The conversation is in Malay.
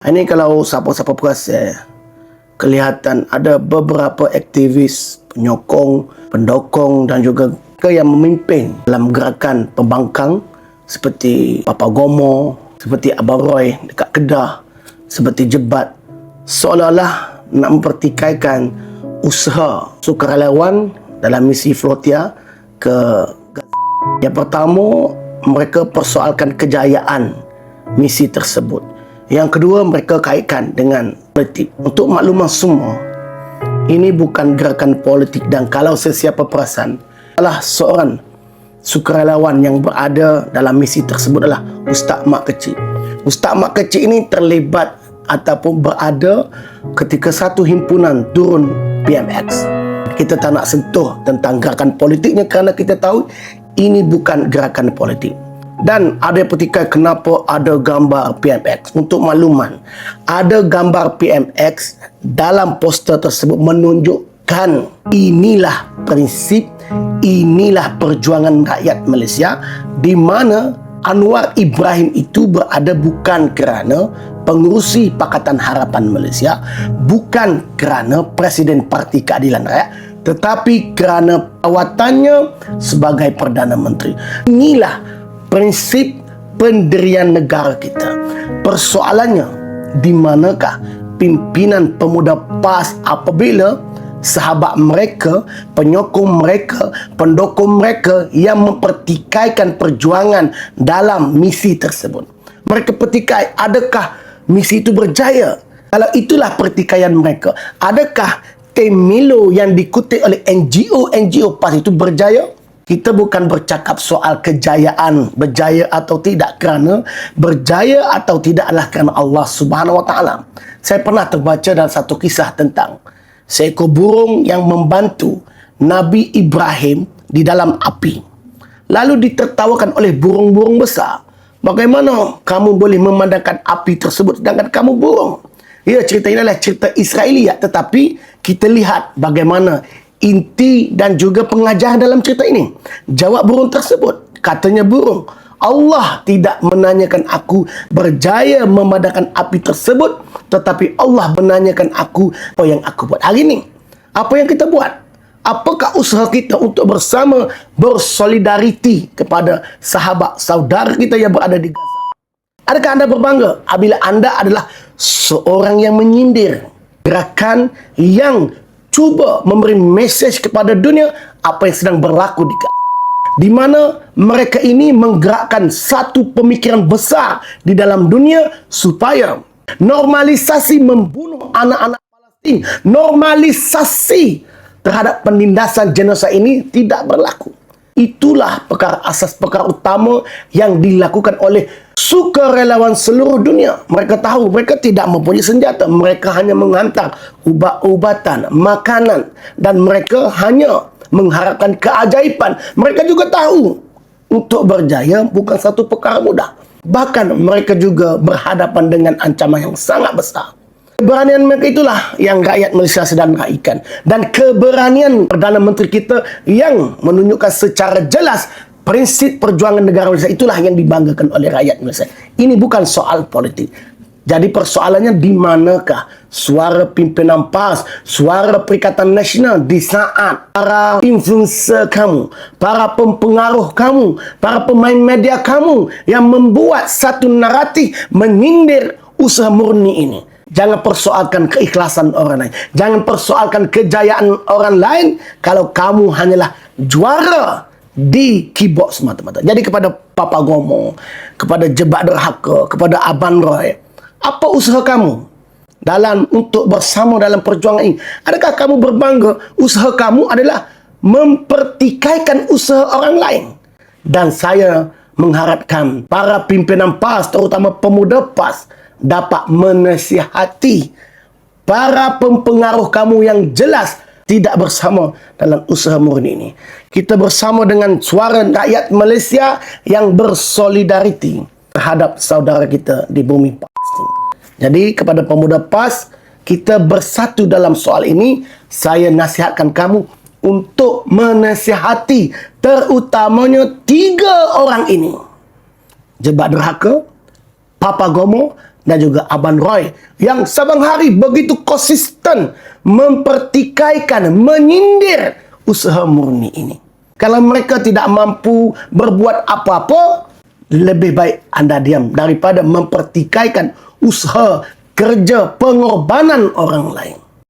Ini kalau siapa-siapa perasan, kelihatan ada beberapa aktivis, penyokong, pendokong dan juga yang memimpin dalam gerakan pembangkang seperti Papa Gomo, seperti Abang Roy dekat Kedah, seperti Jebat seolah-olah nak mempertikaikan usaha sukarelawan dalam misi Flotia ke. Yang pertama, mereka persoalkan kejayaan misi tersebut. Yang kedua, mereka kaitkan dengan politik. Untuk makluman semua, ini bukan gerakan politik dan kalau sesiapa perasan, salah seorang sukarelawan yang berada dalam misi tersebut adalah Ustaz Mak Kecil. Ustaz Mak Kecil ini terlibat ataupun berada ketika satu himpunan turun PMX. Kita tak nak sentuh tentang gerakan politiknya kerana kita tahu ini bukan gerakan politik. Dan ada petikai kenapa ada gambar PMX. Untuk makluman, ada gambar PMX dalam poster tersebut menunjukkan inilah prinsip, inilah perjuangan rakyat Malaysia di mana Anwar Ibrahim itu berada bukan kerana pengurusi Pakatan Harapan Malaysia, bukan kerana Presiden Parti Keadilan Rakyat, tetapi kerana awatannya sebagai Perdana Menteri. Inilah prinsip pendirian negara kita. Persoalannya, di manakah pimpinan pemuda PAS apabila sahabat mereka, penyokong mereka, pendukung mereka yang mempertikaikan perjuangan dalam misi tersebut. Mereka pertikai, adakah misi itu berjaya? Kalau itulah pertikaian mereka, adakah tim Milo yang dikutip oleh NGO-NGO PAS itu berjaya? Kita bukan bercakap soal kejayaan berjaya atau tidak kerana berjaya atau tidak adalah kerana Allah Subhanahu Wa Taala. Saya pernah terbaca dalam satu kisah tentang seekor burung yang membantu Nabi Ibrahim di dalam api. Lalu ditertawakan oleh burung-burung besar. Bagaimana kamu boleh memandangkan api tersebut sedangkan kamu burung? Ya, cerita ini adalah cerita Israelia tetapi kita lihat bagaimana inti dan juga pengajar dalam cerita ini. Jawab burung tersebut. Katanya burung, Allah tidak menanyakan aku berjaya memadamkan api tersebut, tetapi Allah menanyakan aku apa yang aku buat hari ini. Apa yang kita buat? Apakah usaha kita untuk bersama bersolidariti kepada sahabat saudara kita yang berada di Gaza? Adakah anda berbangga apabila anda adalah seorang yang menyindir gerakan yang cuba memberi mesej kepada dunia apa yang sedang berlaku di. Di mana mereka ini menggerakkan satu pemikiran besar di dalam dunia supaya normalisasi membunuh anak-anak Palestin, normalisasi terhadap penindasan genosa ini tidak berlaku. Itulah perkara asas perkara utama yang dilakukan oleh sukarelawan seluruh dunia. Mereka tahu mereka tidak mempunyai senjata. Mereka hanya menghantar ubat-ubatan, makanan dan mereka hanya mengharapkan keajaiban. Mereka juga tahu untuk berjaya bukan satu perkara mudah. Bahkan mereka juga berhadapan dengan ancaman yang sangat besar. Keberanian mereka itulah yang rakyat Malaysia sedang raikan. Dan keberanian Perdana Menteri kita yang menunjukkan secara jelas prinsip perjuangan negara Malaysia itulah yang dibanggakan oleh rakyat Malaysia. Ini bukan soal politik. Jadi persoalannya di manakah suara pimpinan PAS, suara Perikatan Nasional di saat para influencer kamu, para pempengaruh kamu, para pemain media kamu yang membuat satu naratif menyindir usaha murni ini. Jangan persoalkan keikhlasan orang lain. Jangan persoalkan kejayaan orang lain kalau kamu hanyalah juara di keyboard semata-mata. Jadi kepada Papa Gomo, kepada Jebak Derhaka, kepada Aban Roy, apa usaha kamu dalam untuk bersama dalam perjuangan ini? Adakah kamu berbangga usaha kamu adalah mempertikaikan usaha orang lain? Dan saya mengharapkan para pimpinan PAS, terutama pemuda PAS, dapat menasihati para pempengaruh kamu yang jelas tidak bersama dalam usaha murni ini. Kita bersama dengan suara rakyat Malaysia yang bersolidariti terhadap saudara kita di bumi Palestin. Jadi kepada pemuda PAS, kita bersatu dalam soal ini. Saya nasihatkan kamu untuk menasihati terutamanya tiga orang ini. Jebat Derhaka, Papa Gomo dan juga Aban Roy yang sabang hari begitu konsisten mempertikaikan, menyindir usaha murni ini. Kalau mereka tidak mampu berbuat apa-apa, lebih baik anda diam daripada mempertikaikan usaha kerja pengorbanan orang lain.